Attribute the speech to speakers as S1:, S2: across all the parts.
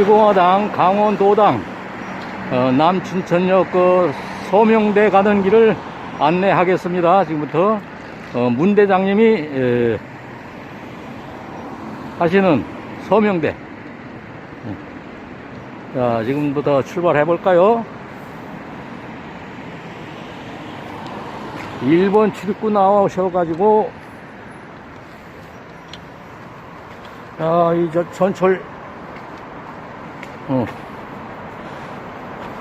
S1: 우리공화당 강원도당 어, 남춘천역 그 소명대 가는 길을 안내하겠습니다. 지금부터 어, 문 대장님이 에, 하시는 소명대. 자, 지금부터 출발해 볼까요? 1번 출입구 나오셔가지고, 자, 이저 전철, 어,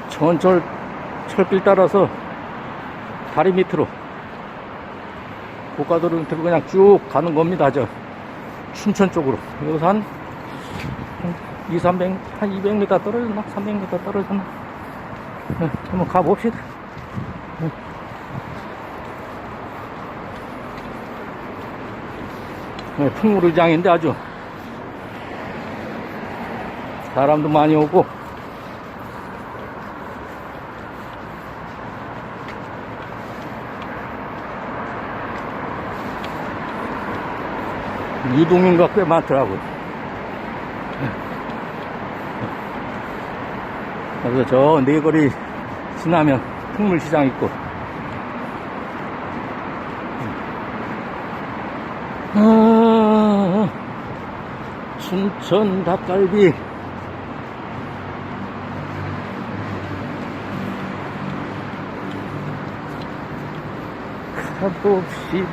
S1: 전철, 철길 따라서 다리 밑으로, 고가도로 밑으로 그냥 쭉 가는 겁니다. 저, 춘천 쪽으로. 여기서 한, 한 2, 300, 한 200m 떨어졌나? 300m 떨어졌나? 네, 한번 가봅시다. 네. 네, 풍물의장인데 아주 사람도 많이 오고. 유동인가 꽤 많더라고요. 그래서 저 네거리 지나면 풍물시장 있고. 아, 춘천 닭갈비 가봅시다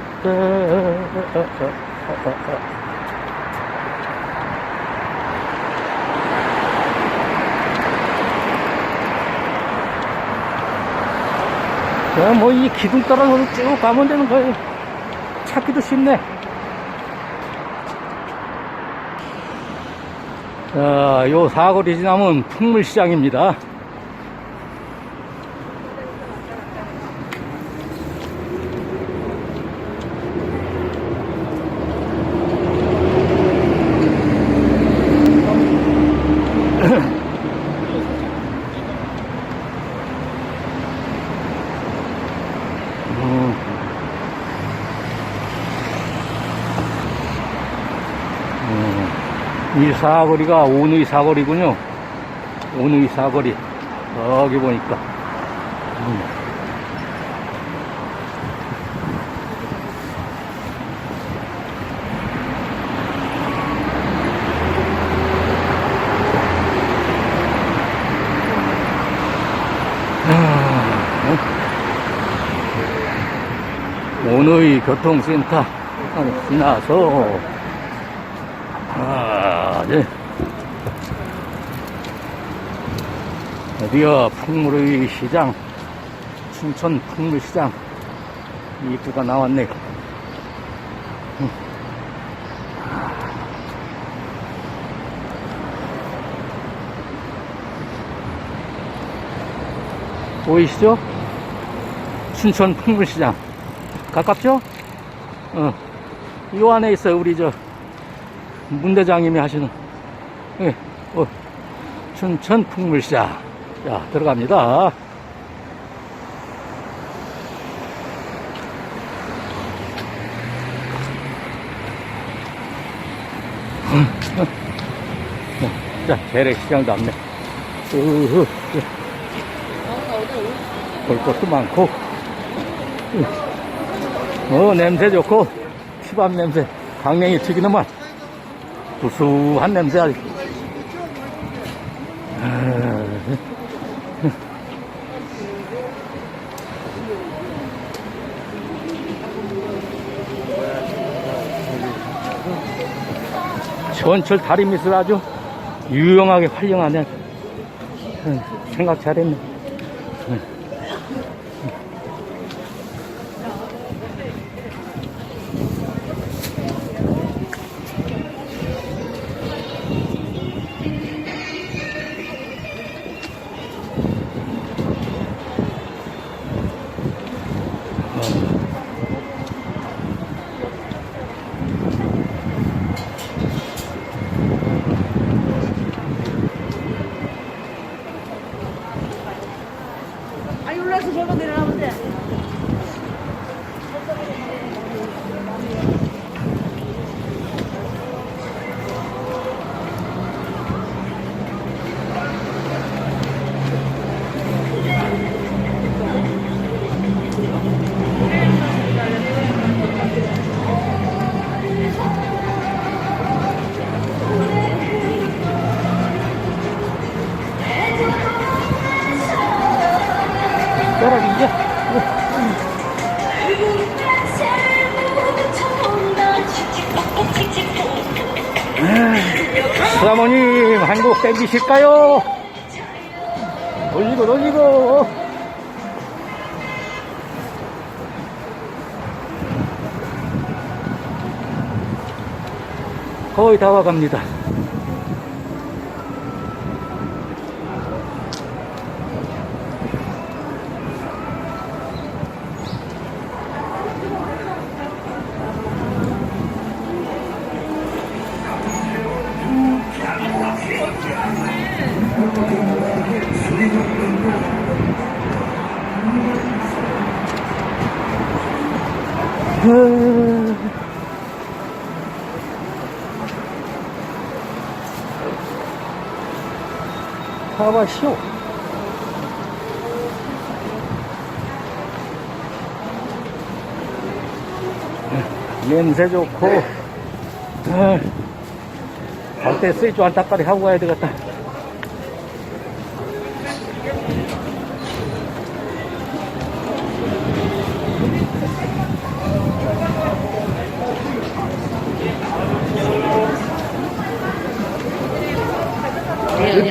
S1: 그냥 뭐이 기둥 따라서 쭉 가면 되는 거예요. 찾기도 쉽네. 자, 요 사거리 지나면 풍물시장입니다. 이 사거리가 온의 사거리군요. 온의 사거리. 여기 보니까. 음. 온의 교통센터 지나서 아, 네. 드디어 풍물의 시장 춘천 풍물시장 입구가 나왔네 음. 보이시죠? 춘천 풍물시장 가깝죠? 어. 요 안에 있어요, 우리 저, 문대장님이 하시는, 예, 어, 춘천 풍물시장. 자, 들어갑니다. 자, 재래시장도 앞네. 으흐, 볼 것도 많고. 어, 냄새 좋고, 시밥 냄새, 강냉이 튀기는만, 구수한 냄새 아주. 아, 전철 다리 밑을 아주 유용하게 활용하네. 응, 생각 잘했네. 사모님 한곡 땡기실까요? 돌리고 돌리고 거의 다 와갑니다 음. 가봐시오. 냄새 좋고, 아, 갈때 쓰이주 안타까리 하고 가야 되겠다.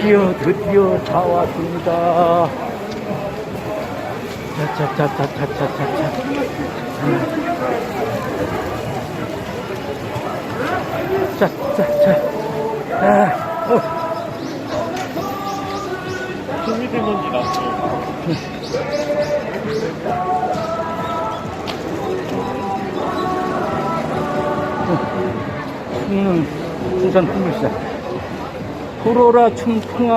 S1: 드디어 드디어 차 왔습니다. 차차차차차차차. 자자자. 아. 어.
S2: 미세먼지 났어.
S1: 음, 음, 우선 품을 시작. 불어라 춘풍아.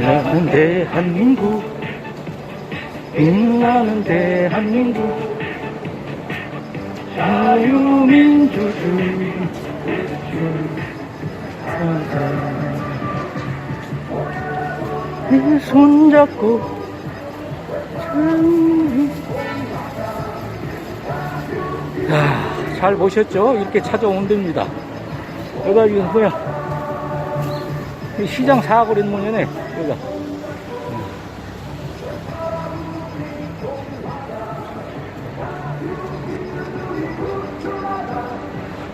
S1: 나는 대한민국. 나는 대한민국. 자유민주주의. 내 손잡고 참. 야, 잘 보셨죠? 이렇게 찾아온 데입니다. 여기가 지금 뭐야? 이 시장 사거리 모양이네, 여기가.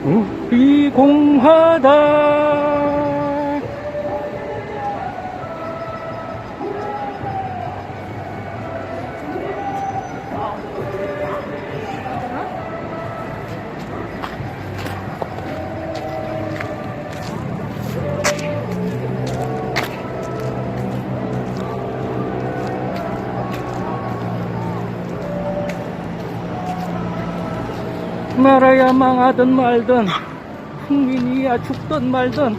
S1: 우리 공화당 나라야 망하든 말든 국민이야 죽든 말든